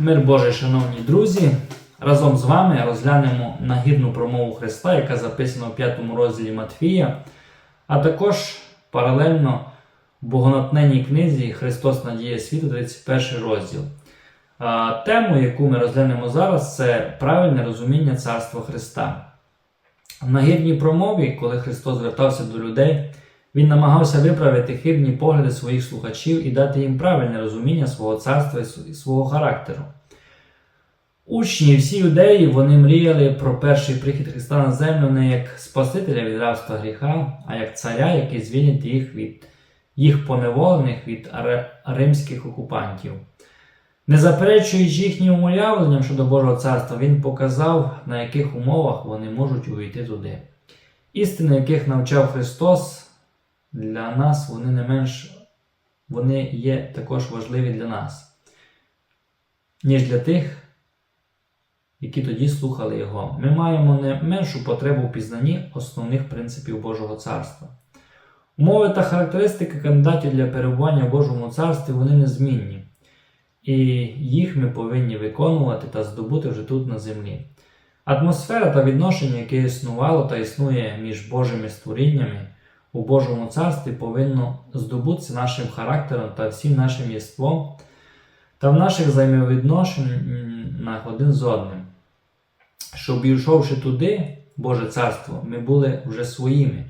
Мир Божий, шановні друзі, разом з вами розглянемо нагірну промову Христа, яка записана у 5 розділі Матфія, а також паралельно в богонатненній книзі Христос Надія світу, 31 розділ. Тему, яку ми розглянемо зараз, це правильне розуміння Царства Христа. В нагірній промові, коли Христос звертався до людей, Він намагався виправити хибні погляди своїх слухачів і дати їм правильне розуміння свого царства і свого характеру. Учні всі юдеї вони мріяли про перший прихід Христа на землю не як Спасителя від рабства гріха, а як царя, який звільнить їх від їх поневолених від римських окупантів. Не заперечуючи їхнім уявленням щодо Божого царства, він показав, на яких умовах вони можуть увійти туди. Істини, яких навчав Христос, для нас вони не менш вони є також важливі для нас, ніж для тих, які тоді слухали Його. Ми маємо не меншу потребу в пізнанні основних принципів Божого царства. Умови та характеристики кандидатів для перебування в Божому царстві вони незмінні, і їх ми повинні виконувати та здобути вже тут на землі. Атмосфера та відношення, яке існувало та існує між Божими створіннями у Божому царстві, повинно здобутися нашим характером та всім нашим єством та в наших взаємовідношеннях один з одним. Щоб, йшовши туди, Боже царство, ми були вже своїми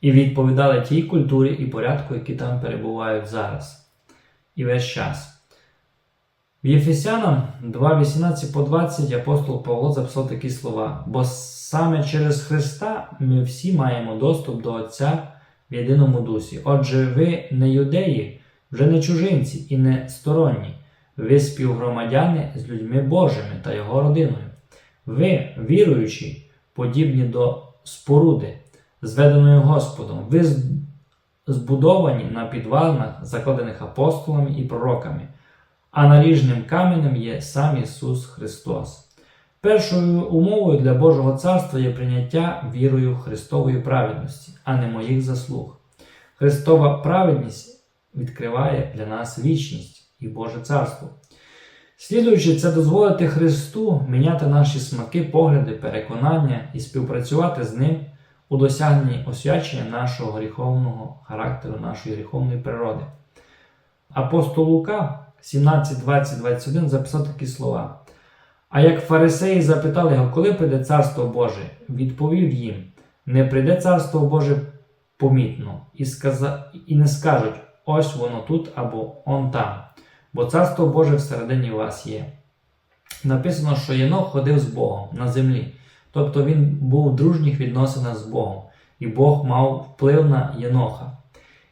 і відповідали тій культурі і порядку, які там перебувають зараз і весь час. В Єфесянам 2.18 по 20 апостол Павло записав такі слова: бо саме через Христа ми всі маємо доступ до Отця в єдиному дусі. Отже, ви не юдеї, вже не чужинці і не сторонні, ви співгромадяни з людьми Божими та Його родиною. Ви, віруючі, подібні до споруди, зведеної Господом, ви збудовані на підвалинах, закладених апостолами і пророками а наріжним каменем є сам Ісус Христос. Першою умовою для Божого царства є прийняття вірою Христової праведності, а не моїх заслуг. Христова праведність відкриває для нас вічність і Боже царство. Слідуючи це дозволити Христу міняти наші смаки, погляди, переконання і співпрацювати з Ним у досягненні освячення нашого гріховного характеру, нашої гріховної природи. Апостол Лука 17, 20, 21 записав такі слова. А як фарисеї запитали його, коли прийде царство Боже, відповів їм: не прийде царство Боже помітно, і, сказа... і не скажуть ось воно тут або он там, бо царство Боже всередині вас є. Написано, що Єнох ходив з Богом на землі, тобто він був в дружніх відносинах з Богом, і Бог мав вплив на Єноха.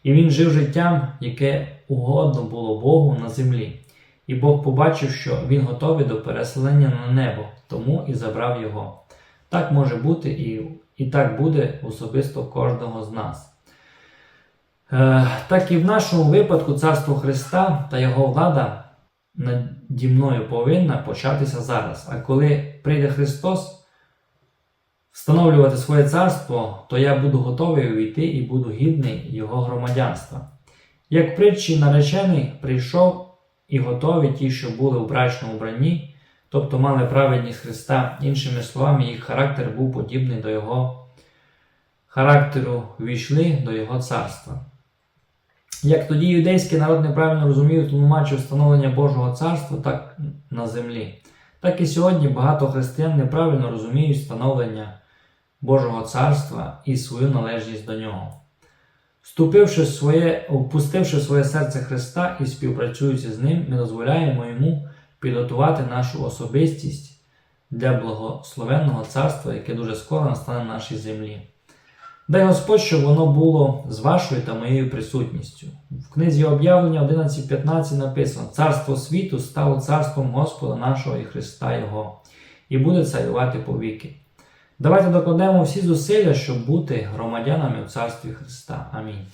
І він жив життям, яке угодно було Богу на землі. І Бог побачив, що він готовий до переселення на небо, тому і забрав його. Так може бути і і так буде особисто кожного з нас. Е, Так і в нашому випадку Царство Христа та Його влада наді мною повинна початися зараз. А коли прийде Христос встановлювати своє царство, то я буду готовий увійти і буду гідний Його громадянства. Як притчі наречений прийшов і готові ті, що були у брачному бранні, тобто мали праведність Христа, іншими словами, їх характер був подібний до Його характеру, війшли до Його царства. Як тоді юдейський народ неправильно розумів тлумачив встановлення Божого царства так на землі, так і сьогодні багато християн неправильно розуміють встановлення Божого царства і свою належність до нього. Вступивши своє, впустивши своє серце Христа і співпрацюючи з Ним, ми дозволяємо Йому підготувати нашу особистість для благословенного царства, яке дуже скоро настане на нашій землі. Дай Господь, щоб воно було з вашою та моєю присутністю. В книзі об'явлення 11.15 написано: Царство світу стало царством Господа нашого і Христа Його, і буде царювати повіки. Давайте докладемо всі зусилля, щоб бути громадянами у Царстві Христа. Амінь.